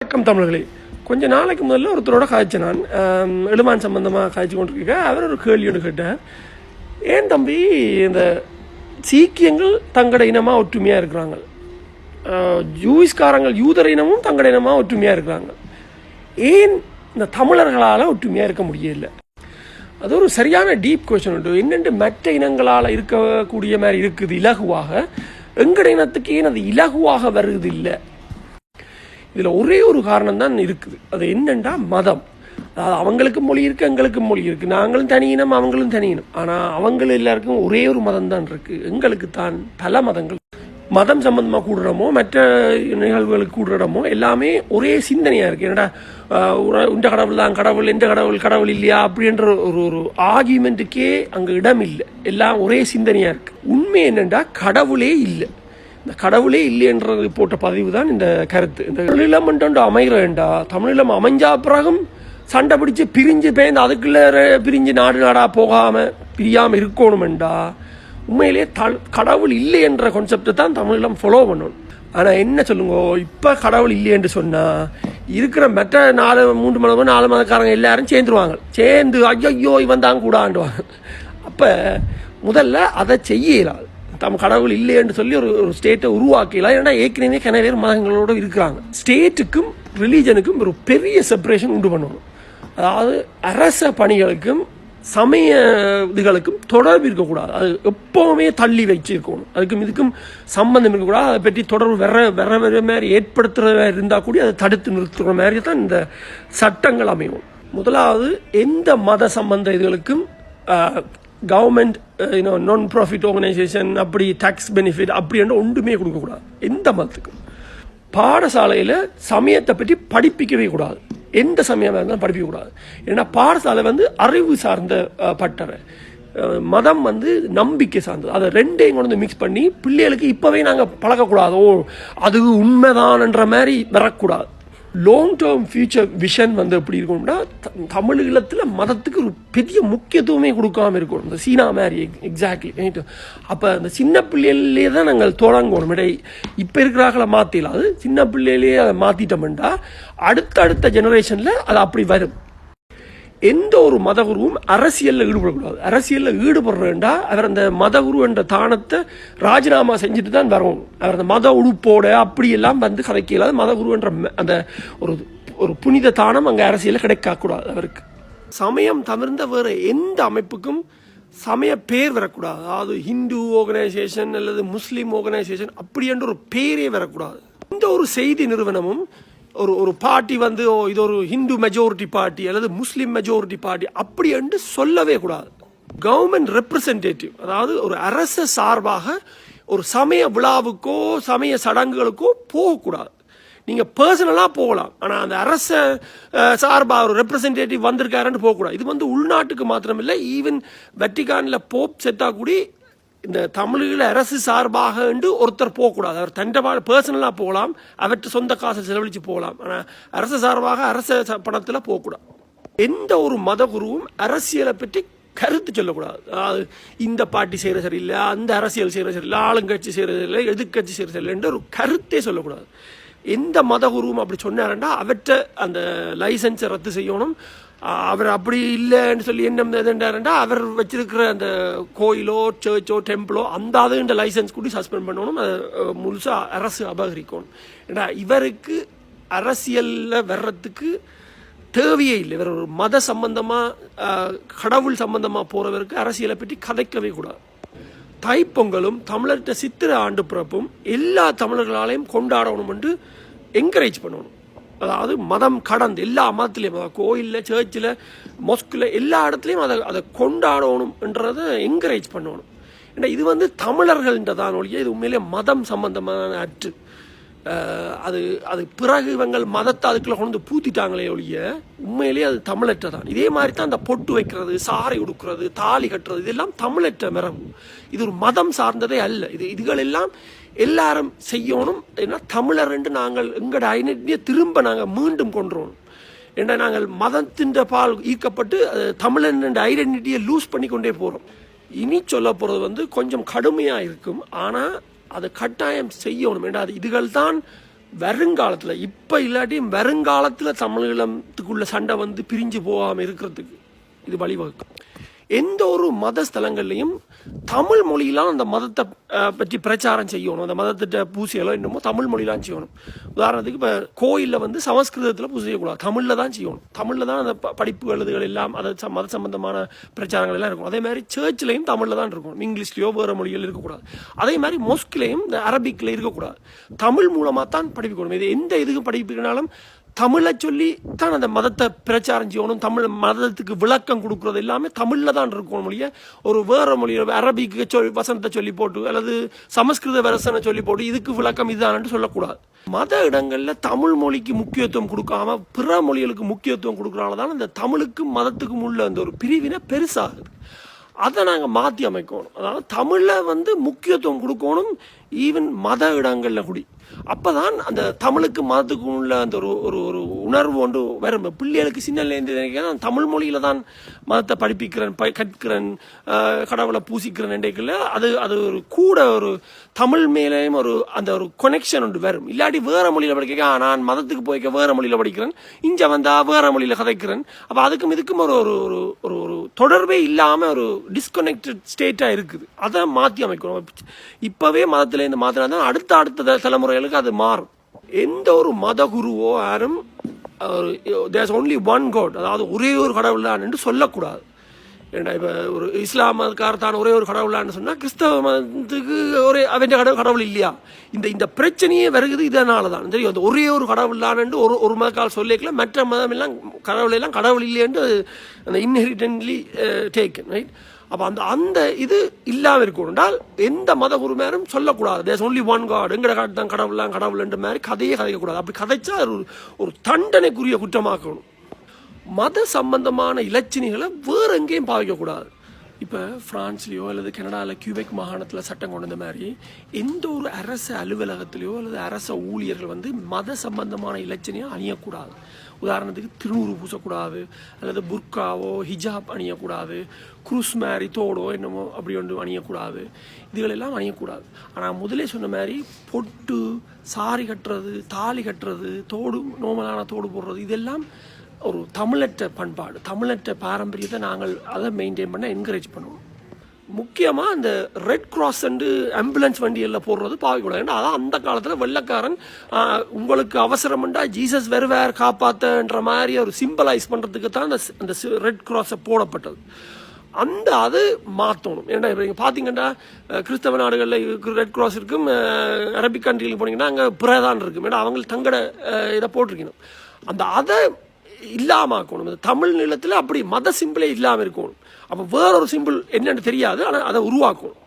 வணக்கம் தமிழர்களே. கொஞ்ச நாளைக்கு முதல்ல ஒருத்தரோட காய்ச்ச நான் எழுமான் சம்பந்தமாக காய்ச்சி கொண்டிருக்க அவர் ஒரு கேள்வி ஒன்று கேட்டார். ஏன் தம்பி இந்த சீக்கியங்கள் தங்கட இனமாக ஒற்றுமையாக இருக்கிறாங்க? ஆஹ், ஜூயிஸ்காரங்கள் யூதர் இனமும் தங்கட இனமாக ஒற்றுமையாக இருக்கிறாங்க. ஏன் இந்த தமிழர்களால் ஒற்றுமையாக இருக்க முடியல? அது ஒரு சரியான டீப் கொஷன் உண்டு. என்னென்று மற்ற இனங்களால் இருக்கக்கூடிய மாதிரி இருக்குது இலகுவாக? எங்கட இனத்துக்கு ஏன் அது இலகுவாக வருது இல்லை இதில் ஒரே ஒரு காரணம் தான் இருக்குது. அது என்னண்டா மதம்? அதாவது அவங்களுக்கு மொழி இருக்குது எங்களுக்கு மொழி இருக்குது நாங்களும் தனியினம் அவங்களும் தனியினம். ஆனால் அவங்கள எல்லாருக்கும் ஒரே ஒரு மதம் தான் இருக்குது எங்களுக்கு தான் பல மதங்கள். மதம் சம்பந்தமாக கூடுறமோ மற்ற நிகழ்வுகளுக்கு கூடுறமோ எல்லாமே ஒரே சிந்தனையாக இருக்குது என்னடா இந்த கடவுள் தான் கடவுள் எந்த கடவுள் கடவுள் இல்லையா அப்படின்ற ஒரு ஒரு ஆர்கியூமெண்ட்டுக்கே அங்கே இடம் இல்லை எல்லாம் ஒரே சிந்தனையாக இருக்குது உண்மை என்னென்னா கடவுளே இல்லை. இந்த கடவுளே இல்லைன்றது போட்ட பதிவு தான் இந்த கருத்து. இந்த தமிழீழம் என்று அமைகிறேன்டா. தமிழீழம் அமைஞ்சா பிறகும் சண்டை பிடிச்சு பிரிஞ்சு பேந்து அதுக்குள்ள பிரிஞ்சு நாடு நாடாக போகாமல் பிரியாமல் இருக்கணுமெண்டா. உண்மையிலேயே த கடவுள் இல்லை என்ற கான்செப்டை தான் தமிழீழம் ஃபாலோ பண்ணணும் ஆனால் என்ன சொல்லுங்க இப்போ கடவுள் இல்லை என்று சொன்னால் இருக்கிற மற்ற நாலு மூன்று மதம் நாலு மதக்காரங்க எல்லாரும் சேர்ந்துருவாங்க. சேர்ந்து ஐயோ இவன் தான் கூடாண்டுவாங்க அப்போ முதல்ல அதை செய்யலாம் தம் கடவுள் இல்லைன்னு சொல்லி ஒரு ஒரு ஸ்டேட்டை உருவாக்கலாம் ஏன்னா ஏற்கனவே கன பேர் மதங்களோட இருக்கிறாங்க. ஸ்டேட்டுக்கும் ரிலீஜனுக்கும் ஒரு பெரிய செப்பரேஷன் உண்டு பண்ணணும் அதாவது அரச பணிகளுக்கும் சமய இதுகளுக்கும் தொடர்பு இருக்கக்கூடாது. அது எப்போவுமே தள்ளி வச்சிருக்கணும். அதுக்கும் இதுக்கும் சம்பந்தம் இருக்கக்கூடாது. அதை பற்றி தொடர்பு வர வேற வர மாதிரி ஏற்படுத்துகிற மாதிரி இருந்தால் கூட அதை தடுத்து நிறுத்துகிற மாதிரி தான் இந்த சட்டங்கள் அமையும். முதலாவது எந்த மத சம்பந்த இதுகளுக்கும் government you know non profit organisation அப்படி டேக்ஸ் பெனிஃபிட் அப்படின்ற ஒன்றுமே கொடுக்கக்கூடாது எந்த மதத்துக்கும். பாடசாலையில் சமயத்தை பற்றி படிப்பிக்கவே கூடாது. எந்த சமயமாக இருந்தாலும் படிப்பிக்கக்கூடாது ஏன்னா பாடசாலை வந்து அறிவு சார்ந்த பட்டறை. மதம் வந்து நம்பிக்கை சார்ந்தது. அதை ரெண்டையும் கொண்டு வந்து மிக்ஸ் பண்ணி பிள்ளைகளுக்கு இப்போவே நாங்கள் பழக்கக்கூடாது ஓ அது உண்மைதான்ன்ற மாதிரி வரக்கூடாது. லாங் டேர்ம் ஃபியூச்சர் விஷன் வந்து எப்படி இருக்கணும்னா த- தமிழ் ஈழத்தில் மதத்துக்கு ஒரு பெரிய முக்கியத்துவமே கொடுக்காம இருக்கணும். இந்த சீனா மாதிரி எக்ஸாக்ட்லி அப்போ அந்த சின்ன பிள்ளைகளே தான் நாங்கள் தொடங்கணும் இடை இப்போ இருக்கிறார்களை மாற்றிடலாம் அது சின்ன பிள்ளையிலேயே அதை மாற்றிட்டோம்னா அடுத்த அடுத்த ஜெனரேஷனில் அது அப்படி வரும். எந்த ஒரு மதகுருவும் அரசியலில் ஈடுபடக்கூடாது. அரசியலில் ஈடுபடுறேன்டா அவர் அந்த மதகுரு என்ற தானத்தை ராஜினாமா செஞ்சுட்டு தான் வரணும். அவர் அந்த மத உடுப்போட அப்படியெல்லாம் வந்து கதைக்கலாது மதகுரு என்ற அந்த ஒரு ஒரு புனித தானம் அங்கே அரசியலில் கிடைக்கக்கூடாது அவருக்கு. சமயம் தவிர்ந்த வேறு எந்த அமைப்புக்கும் சமய பேர் வரக்கூடாது. அதாவது ஹிந்து ஆர்கனைசேஷன் அல்லது முஸ்லீம் ஆர்கனைசேஷன் அப்படி என்ற ஒரு பேரே வரக்கூடாது. இந்த ஒரு செய்தி நிறுவனமும் ஒரு ஒரு பார்ட்டி வந்து ஓ இது ஒரு ஹிந்து மெஜாரிட்டி பார்ட்டி அல்லது முஸ்லீம் மெஜாரிட்டி பார்ட்டி அப்படி என்று சொல்லவே கூடாது. கவர்மெண்ட் ரெப்ரசன்டேட்டிவ் அதாவது ஒரு அரசு சார்பாக ஒரு சமய விழாவுக்கோ சமய சடங்குகளுக்கோ போகக்கூடாது. நீங்கள் பர்சனலாக போகலாம். ஆனால் அந்த அரச சார்பாக ஒரு ரெப்ரசன்டேட்டிவ் வந்திருக்காருன்னு போகக்கூடாது. இது வந்து உள்நாட்டுக்கு மாத்திரமில்லை ஈவன் வெட்டிகானில் போப் செத்தா கூடி இந்த தமிழீழ அரசு சார்பாக என்று ஒருத்தர் போகக்கூடாது. அவர் தண்டவாள் பர்சனலாக போகலாம் அவற்றை சொந்த காசை செலவழித்து போகலாம். ஆனால் அரசு சார்பாக அரச படத்தில் பணத்தில் போகக்கூடாது. எந்த ஒரு மதகுருவும் அரசியலை பற்றி கருத்து சொல்லக்கூடாது. அதாவது இந்த பார்ட்டி செய்கிற சரியில்லை அந்த அரசியல் செய்கிற சரியில்லை ஆளுங்கட்சி செய்கிறது இல்லை எதிர்க்கட்சி செய்கிற சரியில்லைன்ற ஒரு கருத்தே சொல்லக்கூடாது. எந்த மதகுருவும் அப்படி சொன்னாருன்னா அவற்றை அந்த லைசன்ஸை ரத்து செய்யணும். அவர் அப்படி இல்லைன்னு சொல்லி என்ன எதுண்டாருண்டா அவர் வச்சிருக்கிற அந்த கோயிலோ சர்ச்சோ டெம்பிளோ அந்த அதுன்ற லைசன்ஸ் கூட சஸ்பெண்ட் பண்ணணும். அதை முழுசாக அரசு அபகரிக்கணும். ஏன்னா இவருக்கு அரசியலில் வர்றதுக்கு தேவையே இல்லை. இவர் ஒரு மத சம்பந்தமாக கடவுள் சம்பந்தமாக போகிறவருக்கு அரசியலை பற்றி கதைக்கவே கூடாது. தைப்பொங்கலும் தமிழர்கிட்ட சித்திர ஆண்டு பிறப்பும் எல்லா தமிழர்களாலையும் கொண்டாடணும் என்று என்கரேஜ் பண்ணணும். அதாவது மதம் கடந்து எல்லா மதத்துலேயும் கோயிலில் சர்ச்சில் மொஸ்கில் எல்லா இடத்துலையும் அதை அதை கொண்டாடணும்ன்றதை என்கரேஜ் பண்ணணும். ஏன்னா இது வந்து தமிழர்கள்ன்றதான் ஒழிய இது உண்மையிலே மதம் சம்பந்தமான அற்று. அது அது பிறகு இவங்கள் மதத்தை அதுக்குள்ளே கொண்டு வந்து பூத்திட்டாங்களே ஒழிய உண்மையிலேயே அது தமிழற்ற தான் இதே மாதிரி தான் அந்த பொட்டு வைக்கிறது சாறை உடுக்கிறது தாலி கட்டுறது இதெல்லாம் தமிழற்ற மரபு இது ஒரு மதம் சார்ந்ததே அல்ல. இது இதுகளெல்லாம் எல்லாரும் செய்யணும் ஏன்னா தமிழர் என்று நாங்கள் எங்களோட ஐடென்டிட்டியை திரும்ப நாங்கள் மீண்டும் கொன்றோம். ஏன்னா நாங்கள் மதத்தின் பால் ஈர்க்கப்பட்டு தமிழன் என்ற ஐடென்டிட்டியை லூஸ் பண்ணி கொண்டே போகிறோம் இனி சொல்ல போகிறது வந்து கொஞ்சம் கடுமையாக இருக்கும். ஆனால் அதை கட்டாயம் செய்யணும். ஏன்னா அது இதுகள் தான் வருங்காலத்தில். இப்போ இல்லாட்டியும் வருங்காலத்தில் தமிழீழத்துக்குள்ள சண்டை வந்து பிரிஞ்சு போகாமல் இருக்கிறதுக்கு இது வழிவகுக்கும். எந்த ஒரு மத ஸ்தலங்கள்லையும் தமிழ் மொழியிலாம் அந்த மதத்தை பற்றி பிரச்சாரம் செய்யணும். அந்த மதத்திட்ட பூசையெல்லாம் என்னமோ தமிழ் மொழிலாம் செய்யணும். உதாரணத்துக்கு இப்போ கோயிலில் வந்து சமஸ்கிருதத்தில் பூசை செய்யக்கூடாது. தமிழில் தான் செய்யணும். தமிழில் தான் அந்த படிப்பு எழுதுகள் எல்லாம் அதை ச- மத சம்பந்தமான பிரச்சாரங்கள் எல்லாம் இருக்கும் அதே மாதிரி சர்ச்சிலையும் தமிழில் தான் இருக்கும் இங்கிலீஷ்லையோ வேறு மொழிகள் இருக்கக்கூடாது. அதே மாதிரி மோஸ்க்லேயும் இந்த அரபிக்கில் இருக்கக்கூடாது. தமிழ் மூலமாக தான் படிப்பிக்கணும். இது எந்த இதுக்கு படிப்பிக்கனாலும் தமிழை சொல்லி தான் அந்த மதத்தை பிரச்சாரம் செய்யணும் தமிழ் மதத்துக்கு விளக்கம் கொடுக்குறது எல்லாமே தமிழில் தான் இருக்கணும் மொழிய ஒரு வேற மொழி அரபிக்கு சொல் வசனத்தை சொல்லி போட்டு அல்லது சமஸ்கிருத வரசனை சொல்லி போட்டு இதுக்கு விளக்கம் இதுதான்னு சொல்லக்கூடாது. மத இடங்களில் தமிழ் மொழிக்கு முக்கியத்துவம் கொடுக்காம பிற மொழிகளுக்கு முக்கியத்துவம் கொடுக்குறனால தான் இந்த தமிழுக்கும் மதத்துக்கும் உள்ள அந்த ஒரு பிரிவினை பெருசாகுது. அதை நாங்கள் மாற்றி அமைக்கணும். அதாவது தமிழில் வந்து முக்கியத்துவம் கொடுக்கணும் ஈவன் மத இடங்களில் கூடி. அப்போ தான் அந்த தமிழுக்கு மதத்துக்கும் உள்ள அந்த ஒரு ஒரு ஒரு உணர்வு ஒன்று வரும். பிள்ளைகளுக்கு சின்னலேருந்து நினைக்கிறேன் தமிழ் மொழியில் தான் மதத்தை படிப்பிக்கிறேன் ப கற்கிறேன் கடவுளை பூசிக்கிறேன் என்றைக்குள்ள அது அது ஒரு கூட ஒரு தமிழ் மேலேயும் ஒரு அந்த ஒரு கொனெக்ஷன் ஒன்று வரும். இல்லாட்டி வேற மொழியில் படிக்க நான் மதத்துக்கு போய்க்க வேற மொழியில் படிக்கிறேன் இங்கே வந்தால் வேற மொழியில் கதைக்கிறேன். அப்போ அதுக்கும் இதுக்கும் ஒரு ஒரு ஒரு ஒரு ஒரு தொடர்பே இல்லாமல் ஒரு டிஸ்கனெக்டட் ஸ்டேட்டாக இருக்குது. அதை மாற்றி அமைக்கணும். இப்போவே மதத்திலேருந்து மாற்றினா தான் அடுத்த அடுத்த த- தலைமுறைகளுக்கு அது மாறும். எந்த ஒரு மத குருவோ யாரும் தேர்ஸ் ஒன்லி ஒன் காட் அதாவது ஒரே ஒரு கடவுள் தான் என்று சொல்லக்கூடாது. ஏன்னா இப்போ ஒரு இஸ்லாம் மதக்காரத்தான் ஒரே ஒரு கடவுளான்னு சொன்னால் கிறிஸ்தவ மதத்துக்கு ஒரே அவன் கடவுள் கடவுள் இல்லையா? இந்த இந்த பிரச்சனையே வருகிறது இதனால தான். தெரியும் அந்த ஒரே ஒரு கடவுளான்னு ஒரு ஒரு மதக்கால் சொல்லிக்கல மற்ற மதம் எல்லாம் கடவுள் எல்லாம் கடவுள் இல்லையென்று அந்த இன்ஹெரிட்டன்லி டேக்கன் ரைட் அப்போ அந்த அந்த இது இல்லாமல் இருக்கணும். என்றால் எந்த மத குருமாரும் சொல்லக்கூடாது. தேஸ் ஒன்லி ஒன் காட் எங்கட தான் கடவுள்லாம் கடவுள்ன்ற மாதிரி கதையே கதைக்கக்கூடாது. அப்படி கதைச்சா அது ஒரு ஒரு தண்டனைக்குரிய குற்றமாக்கணும். மத சம்பந்தமான இலச்சினைகளை வேற எங்கேயும் பாவிக்கக்கூடாது. இப்போ பிரான்ஸ்லேயோ அல்லது கனடாவில் கியூபெக் மாகாணத்தில் சட்டம் கொண்டு வந்த மாதிரி எந்த ஒரு அரசு அலுவலகத்திலேயோ அல்லது அரச ஊழியர்கள் வந்து மத சம்பந்தமான இலச்சினையும் அணியக்கூடாது. உதாரணத்துக்கு திருநூறு பூசக்கூடாது அல்லது புர்காவோ ஹிஜாப் அணியக்கூடாது குரூஸ் மாதிரி தோடோ என்னமோ அப்படி ஒன்று அணியக்கூடாது. இதுகளெல்லாம் அணியக்கூடாது. ஆனால் முதலே சொன்ன மாதிரி பொட்டு சாரி கட்டுறது தாலி கட்டுறது தோடு நோமலான தோடு போடுறது இதெல்லாம் ஒரு தமிழற்ற பண்பாடு தமிழற்ற பாரம்பரியத்தை நாங்கள் அதை மெயின்டைன் பண்ண என்கரேஜ் பண்ணுவோம். முக்கியமாக அந்த ரெட் கிராஸ் அண்டு ஆம்புலன்ஸ் வண்டிகளில் போடுறது பாவிக்கூடாது. ஏன்னா அதான் அந்த காலத்தில் வெள்ளக்காரன் உங்களுக்கு அவசரம்ண்டா ஜீசஸ் வெறுவேர் காப்பாத்தன்ற மாதிரி ஒரு சிம்பலைஸ் பண்ணுறதுக்கு தான் அந்த அந்த ரெட் கிராஸை போடப்பட்டது. அந்த அது மாற்றணும் ஏன்னா இப்போ நீங்கள் பார்த்தீங்கன்னா கிறிஸ்தவ நாடுகளில் ரெட் கிராஸ் இருக்கும் அரபிக் கண்ட்ரிகளுக்கு போனீங்கன்னா அங்கே பிரதான் இருக்கும். ஏன்னா அவங்க தங்கட இதை போட்டிருக்கணும். அந்த அதை இல்லாமக்கணும் இந்த தமிழ் நிலத்தில் அப்படி மத சிம்பிளே இல்லாமல் இருக்கணும். அப்போ வேற ஒரு சிம்பிள் என்னென்னு தெரியாது ஆனால் அதை உருவாக்கணும்.